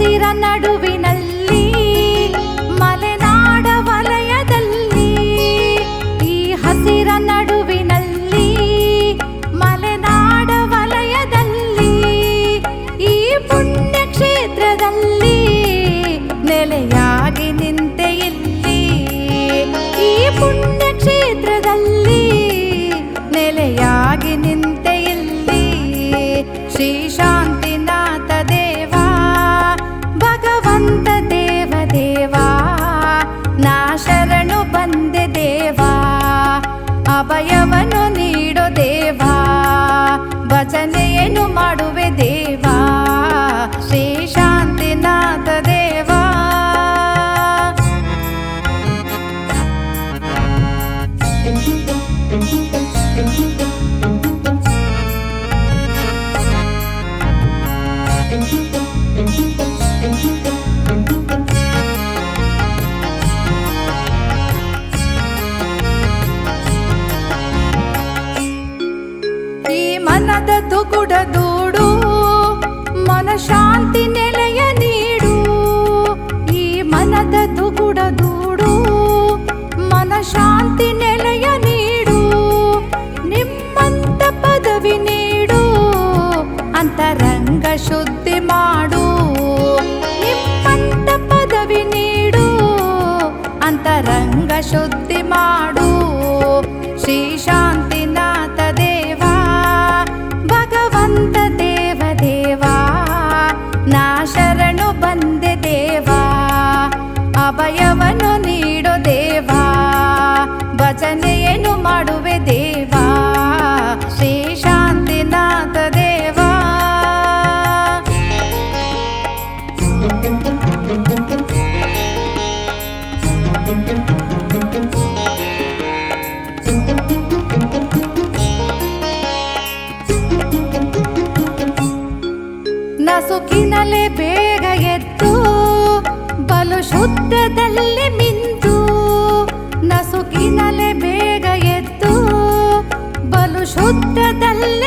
సిర నడువి ಅಭಯವನ್ನು ನೀಡೋ ದೇವಾ ಭಜನೆಯನ್ನು ಮಾಡುವೆ ದೇವ.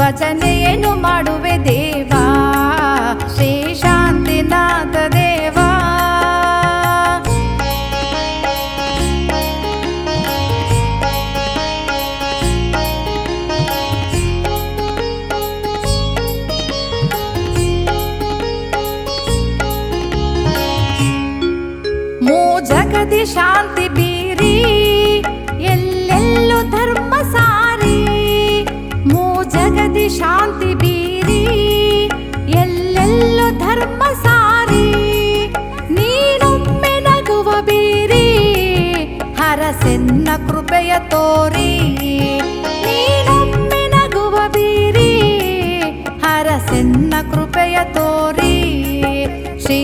ವಚನೆಯನ್ನು ಮಾಡುವೆ ದೇವಾ. ಶ್ರೀ ಶಾಂತಿನಾಥ ದೇವಾ. ಮೋ ಜಗದಿ ಶಾಂತ ಶಾಂತಿ ಬೀರಿ ಎಲ್ಲೆಲ್ಲೋ ಧರ್ಮ ಸಾರಿ ನೀನೊಮ್ಮೆ ನಗುವ ಬೀರಿ ಹರಸೆನ್ನ ಕೃಪೆಯ ತೋರಿ ನೀನೊಮ್ಮೆ ನಗುವ ಬೀರಿ ಹರಸೆನ್ನ ಕೃಪೆಯ ತೋರಿ ಶ್ರೀ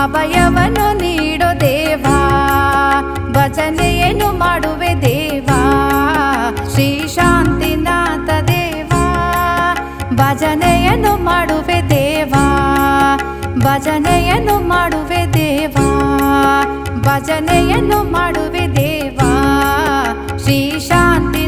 ಅಭಯವನ್ನು ನೀಡೋ ದೇವಾ, ಭಜನೆಯನ್ನು ಮಾಡುವೆ ದೇವಾ, ಶ್ರೀ ಶಾಂತಿನಾಥ ದೇವಾ, ಭಜನೆಯನ್ನು ಮಾಡುವೆ ದೇವಾ, ಭಜನೆಯನ್ನು ಮಾಡುವೆ ದೇವಾ, ಭಜನೆಯನ್ನು ಮಾಡುವೆ ದೇವಾ, ಶ್ರೀ ಶಾಂತಿ